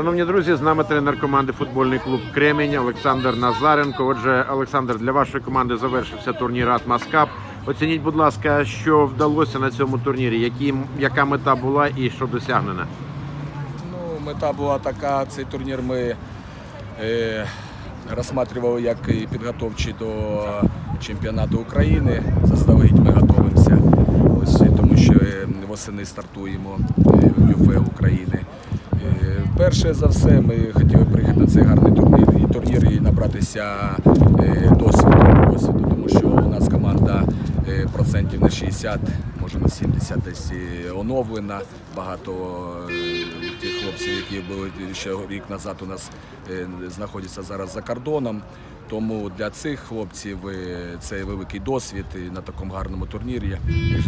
Шановні друзі, з нами тренер команди футбольний клуб Кремінь Олександр Назаренко. Отже, Олександр, для вашої команди завершився турнір Атмас Кап. Оцініть, будь ласка, що вдалося на цьому турнірі, які, яка мета була і що досягнена? Ну, мета була така, цей турнір ми е, розглядали як і підготовчий до чемпіонату України. Заздалегідь ми готуємося. Ось, тому що е, восени стартуємо е, в ЮФЕ України. Е, перше за все, ми хотіли приїхати на цей гарний турнір і турнір і набратися досвіду, досвіду, тому що у нас команда процентів на 60, може на 70 десь оновлена. Багато хлопців, які були ще рік назад у нас е, знаходяться зараз за кордоном. Тому для цих хлопців е, це великий досвід і на такому гарному турнірі.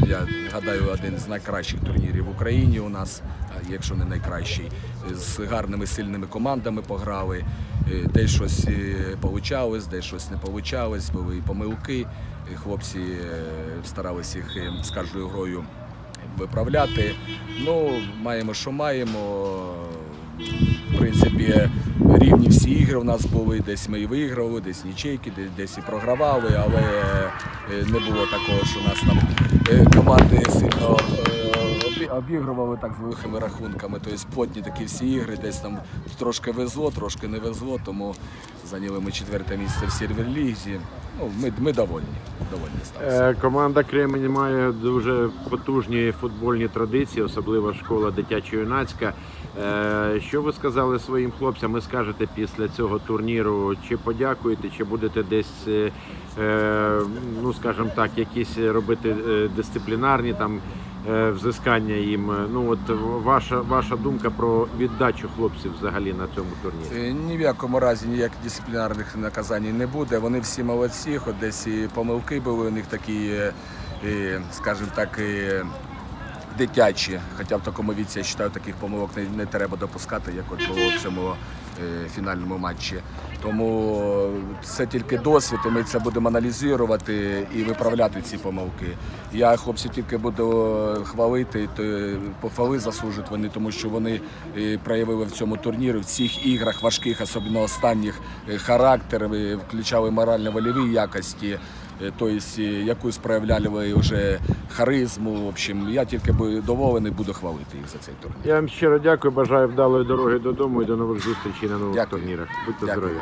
Я гадаю, один з найкращих турнірів в Україні у нас, якщо не найкращий, з гарними сильними командами пограли. Е, Десь щось вийшло, десь щось не вийшло, були і помилки. Хлопці старалися їх з кожною грою виправляти. Ну, маємо, що маємо. В принципі, рівні всі ігри у нас були, десь ми і виграли, десь нічейки, десь, і програвали, але е, не було такого, що нас там е, команди сильно е, обігрували так з великими рахунками. Тобто плотні такі всі ігри, десь там трошки везло, трошки не везло, тому зайняли ми четверте місце в сервер-лізі. Ну, ми, ми довольні. довольні. Е, Команда Кремені має дуже потужні футбольні традиції, особливо школа дитячо-юнацька. Е, Що ви сказали своїм хлопцям? Ви скажете після цього турніру, чи подякуєте, чи будете десь, е, ну скажімо так, якісь робити дисциплінарні там взискання їм. Ну от ваша ваша думка про віддачу хлопців взагалі на цьому турнірі. Е, Ні в якому разі ніяких дисциплінарних наказань не буде. Вони всі молодці, хоч десь і помилки були у них такі, е, е, скажімо так, е, дитячі. Хоча в такому віці я вважаю, таких помилок не, не треба допускати, як от було в цьому е, фінальному матчі. Тому це тільки досвід, і ми це будемо аналізувати і виправляти ці помилки. Я хлопців тільки буду хвалити, то е, похвали заслужують вони, тому що вони е, проявили в цьому турнірі, в цих іграх важких, особливо останніх, е, характер, е, включали морально-вольові якості. Е, Тобто е, якусь проявляли вже харизму. В общем, я тільки доволений, буду хвалити їх за цей турнір. Я вам щиро дякую, бажаю вдалої дороги додому і до нових зустрічей на нових Дякую. турнірах. Будьте здорові.